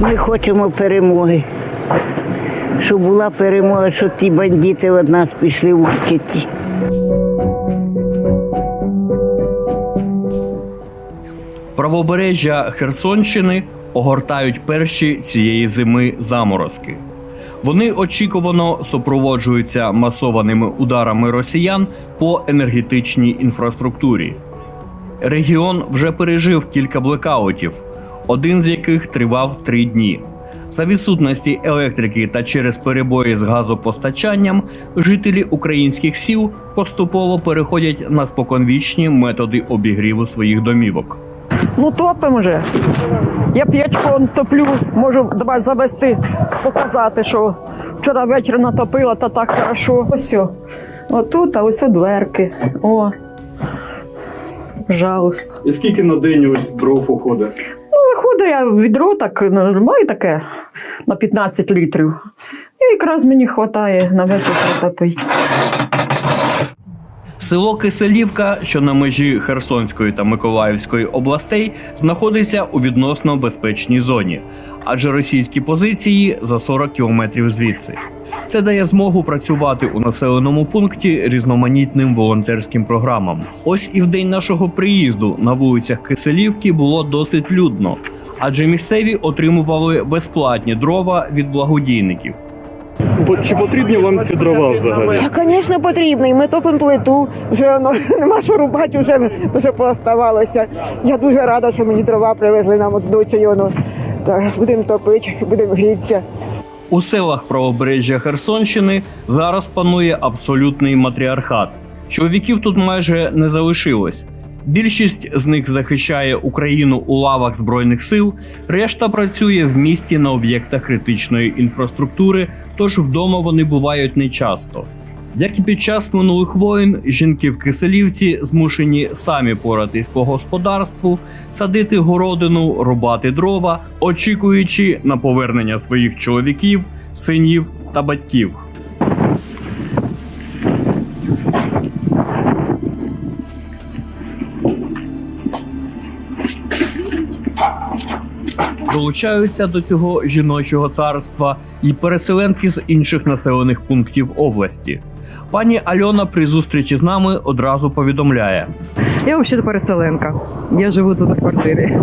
Ми хочемо перемоги. Щоб була перемога, щоб ті бандити від нас пішли в киті. Правобережжя Херсонщини огортають перші цієї зими заморозки. Вони очікувано супроводжуються масованими ударами росіян по енергетичній інфраструктурі. Регіон вже пережив кілька блекаутів, один з яких тривав три дні. За відсутності електрики та через перебої з газопостачанням жителі українських сіл поступово переходять на споконвічні методи обігріву своїх домівок. Ну топимо вже. Я п'ячком топлю, можу давай завести, показати, що вчора ввечері натопила, та так хорошо. Ось. Отут, а ось о дверки. О. Пожалуйста. І скільки на день ось дров уходить? Ну, я відро так нормально таке на 15 літрів. І якраз мені вистачає на вечір протопити. Село Киселівка, що на межі Херсонської та Миколаївської областей, знаходиться у відносно безпечній зоні, адже російські позиції за 40 кілометрів звідси. Це дає змогу працювати у населеному пункті різноманітним волонтерським програмам. Ось і в день нашого приїзду на вулицях Киселівки було досить людно, адже місцеві отримували безплатні дрова від благодійників. Чи потрібні вам ці дрова взагалі? Та, звісно, потрібно. І ми топимо плиту. Вже воно нема що рубати, вже, вже пооставалося. Я дуже рада, що мені дрова привезли нам от з доцею. Ну, так, будемо топити, будемо грітися. У селах правобережжя Херсонщини зараз панує абсолютний матріархат. Чоловіків тут майже не залишилось. Більшість з них захищає Україну у лавах збройних сил, решта працює в місті на об'єктах критичної інфраструктури, тож вдома вони бувають нечасто. Як і під час минулих воїн, жінки в Киселівці змушені самі поратись по господарству, садити городину, рубати дрова, очікуючи на повернення своїх чоловіків, синів та батьків. Долучаються до цього жіночого царства і переселенки з інших населених пунктів області. Пані Альона при зустрічі з нами одразу повідомляє: Я взагалі переселенка. Я живу тут на квартирі.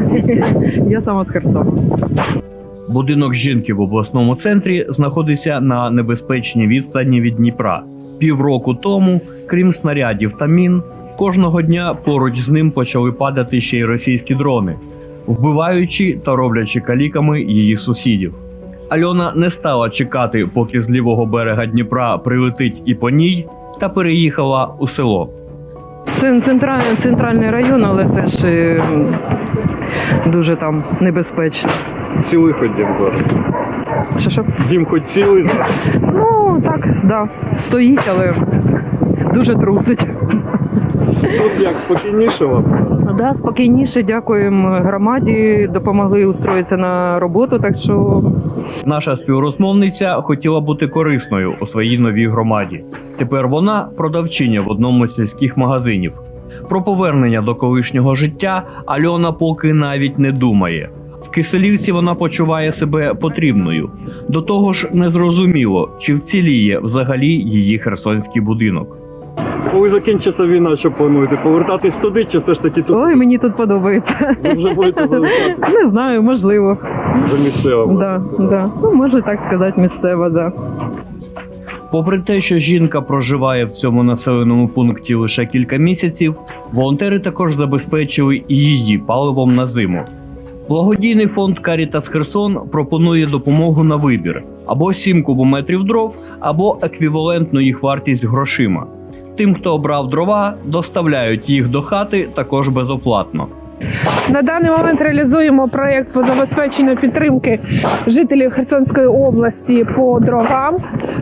Я сама з Херсона. будинок жінки в обласному центрі знаходиться на небезпечній відстані від Дніпра. Півроку тому, крім снарядів та мін, кожного дня поруч з ним почали падати ще й російські дрони, вбиваючи та роблячи каліками її сусідів. Альона не стала чекати, поки з лівого берега Дніпра прилетить і по ній, та переїхала у село. Це центральний, центральний район, але теж е, дуже там небезпечно. Цілий хоч дім зараз. Що що? Дім хоч цілий зараз. Ну так, да. Стоїть, але дуже трусить. Тут як спокійніше вам. Да, спокійніше, дякуємо громаді, допомогли устроїтися на роботу, так що Наша співрозмовниця хотіла бути корисною у своїй новій громаді. Тепер вона продавчиня в одному з сільських магазинів. Про повернення до колишнього життя Альона поки навіть не думає. В Киселівці вона почуває себе потрібною. До того ж, незрозуміло, чи вціліє взагалі її херсонський будинок. Коли закінчиться війна, що плануєте? Повертатись туди, чи все ж таки тут ой, мені тут подобається. ви вже будете залишатися? Не знаю, можливо. Вже місцева. можна Да, да. Ну, можна так сказати, місцева, да. Попри те, що жінка проживає в цьому населеному пункті лише кілька місяців, волонтери також забезпечили і її паливом на зиму. Благодійний фонд Карітас Херсон пропонує допомогу на вибір або 7 кубометрів дров, або еквівалентну їх вартість грошима. Тим, хто обрав дрова, доставляють їх до хати також безоплатно. На даний момент реалізуємо проєкт по забезпеченню підтримки жителів Херсонської області по дровам.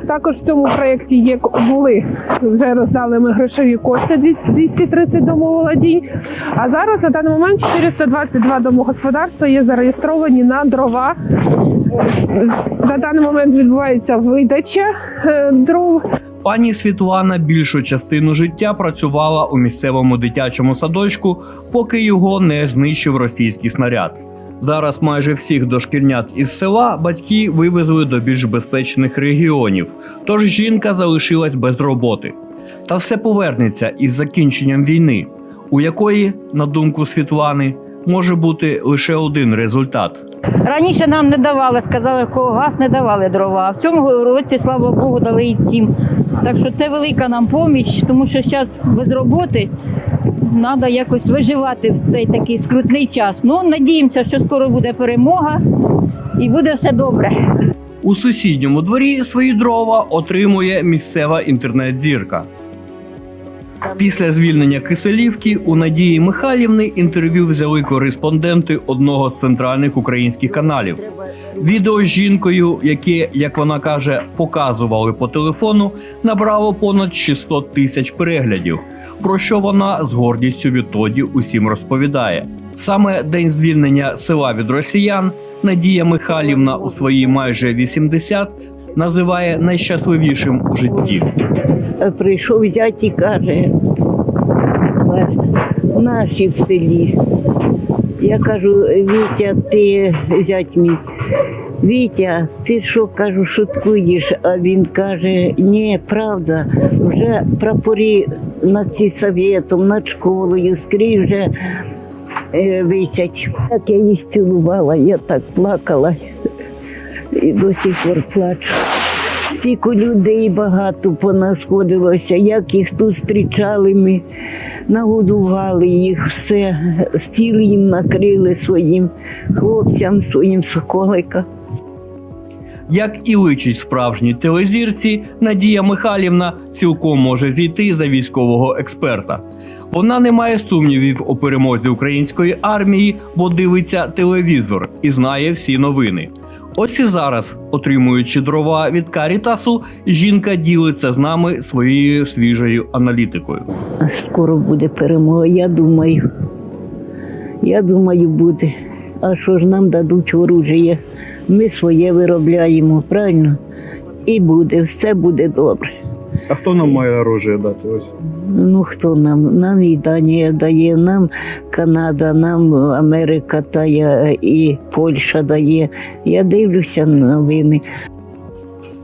Також в цьому проєкті є були вже роздали ми грошові кошти 200 230 домоволодінь. А зараз на даний момент 422 домогосподарства є зареєстровані на дрова. На даний момент відбувається видача е, дров. Пані Світлана більшу частину життя працювала у місцевому дитячому садочку, поки його не знищив російський снаряд. Зараз майже всіх дошкільнят із села батьки вивезли до більш безпечних регіонів, тож жінка залишилась без роботи. Та все повернеться із закінченням війни, у якої, на думку Світлани, може бути лише один результат. Раніше нам не давали, сказали, кого газ не давали дрова. А в цьому році, слава Богу, дали і тім. Так що це велика нам поміч, тому що зараз без роботи треба якось виживати в цей такий скрутний час. Ну, надіємося, що скоро буде перемога і буде все добре. У сусідньому дворі свої дрова отримує місцева інтернет-зірка. Після звільнення Киселівки у Надії Михайлівни інтерв'ю взяли кореспонденти одного з центральних українських каналів. Відео з жінкою, яке, як вона каже, показували по телефону, набрало понад 600 тисяч переглядів. Про що вона з гордістю відтоді усім розповідає. Саме день звільнення села від росіян Надія Михайлівна у свої майже 80 називає найщасливішим у житті. Прийшов зять і каже, наші в селі. Я кажу, Вітя, ти зять мій. Вітя, ти що кажу, шуткуєш? А він каже, ні, правда, вже прапорі над ці совєтом, над школою, скрізь вже е, висять. Як я їх цілувала, я так плакала і до сих пор плачу. Стільки людей багато понасходилося, як їх тут зустрічали ми, нагодували їх все, стіл їм накрили своїм хлопцям, своїм соколикам. Як і личить справжній телезірці, Надія Михайлівна цілком може зійти за військового експерта. Вона не має сумнівів у перемозі української армії, бо дивиться телевізор і знає всі новини. Ось і зараз, отримуючи дрова від Карітасу, жінка ділиться з нами своєю свіжою аналітикою. Скоро буде перемога, я думаю. Я думаю, буде. А що ж нам дадуть оружие? Ми своє виробляємо, правильно? І буде, все буде добре. А хто нам має оружие дати? Ось Ну хто нам? Нам і Данія дає, нам Канада, нам Америка дає і Польща дає. Я дивлюся новини.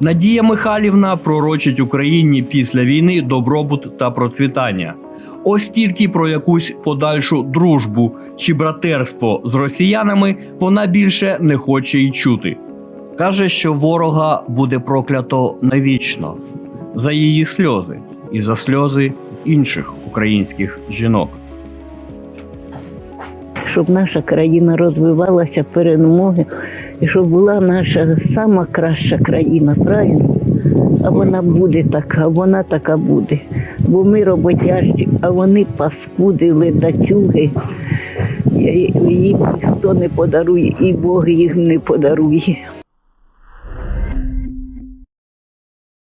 Надія Михайлівна пророчить Україні після війни добробут та процвітання. Ось тільки про якусь подальшу дружбу чи братерство з росіянами вона більше не хоче й чути. Каже, що ворога буде проклято навічно за її сльози і за сльози інших українських жінок. Щоб наша країна розвивалася перемоги, і щоб була наша сама краща країна, правильно? А вона буде така, вона така буде. Бо ми роботяжі, а вони паскуди, ледатюги. Їм ніхто не подарує, і Бог їм не подарує.